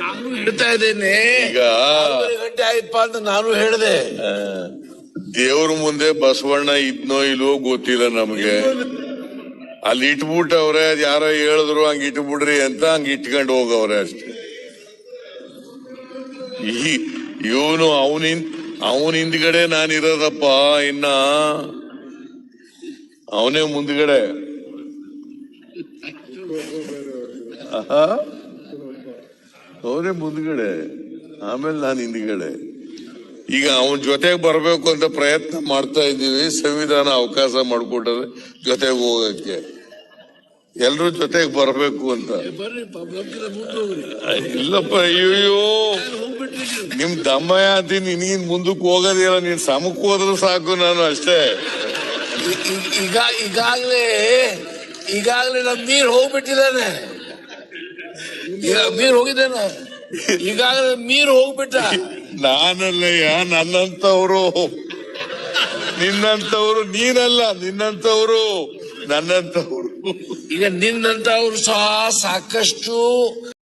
ನಾನು ಹೇಳ್ತಾ ಇದ್ದೇನೆ. ಈಗ ಗಂಟೆ ಆಯ್ತಪ್ಪ ಅಂತ ನಾನು ಹೇಳಿದೆ. ದೇವ್ರ ಮುಂದೆ ಬಸವಣ್ಣ ಇದ್ನೋ ಇಲ್ವೋ ಗೊತ್ತಿಲ್ಲ ನಮ್ಗೆ. ಅಲ್ಲಿ ಇಟ್ಬಿಟ್ಟವ್ರೆ ಅದ್ ಯಾರೋ ಹೇಳಿದ್ರು ಹಂಗ ಇಟ್ಬಿಡ್ರಿ ಅಂತ ಹಂಗ ಇಟ್ಕೊಂಡು ಹೋಗವ್ರೆ ಅಷ್ಟೇ. ಈ ಇವನು ಅವನಿ ಅವನ ಹಿಂದ್ಗಡೆ ನಾನಿರೋದಪ್ಪ ಇನ್ನ ಅವನೇ ಮುಂದ್ಗಡೆ. ಅವನೇ ಮುಂದ್ಗಡೆ ಆಮೇಲೆ ನಾನು ಹಿಂದ್ಗಡೆ. ಈಗ ಅವನ ಜೊತೆಗೆ ಬರಬೇಕು ಅಂತ ಪ್ರಯತ್ನ ಮಾಡ್ತಾ ಇದ್ದೀವಿ ಸಂವಿಧಾನ ಅವಕಾಶ ಮಾಡಿಕೊಟ್ಟರೆ ಜೊತೆಗೆ ಹೋಗಕ್ಕೆ. ಎಲ್ರೂ ಜೊತೆಗೆ ಬರಬೇಕು ಅಂತ. ಇಲ್ಲಪ್ಪ ಅಯ್ಯೋ. ನಿಮ್ ದಮ್ಮಯ್ಯ ಅಂತ ನೀನ್ ಮುಂದಕ್ಕೆ ಹೋಗೋದಿಲ್ಲ ನೀನ್ ಸಮಕ್ಕೆ ಹೋದ್ರೆ ಸಾಕು ನಾನು ಅಷ್ಟೇ. ಈಗಾಗ್ಲೇ ಈಗಾಗ್ಲೇ ನಮ್ ನೀರ್ ಹೋಗ್ಬಿಟ್ಟಿದ್ದಾನೆ. ಈಗ ಮೀರ್ ಹೋಗಿದ್ದೇನ? ಈಗಾಗಲೇ ಮೀರ್ ಹೋಗ್ಬಿಟ್ಟ. ನಾನಲ್ಲಯ್ಯ ನನ್ನಂತವ್ರು. ನಿನ್ನಂತವ್ರು ನೀನಲ್ಲ ನಿನ್ನಂತವ್ರು ನನ್ನಂತವ್ರು. ಈಗ ನಿನ್ನಂತವ್ರು ಸಹ ಸಾಕಷ್ಟು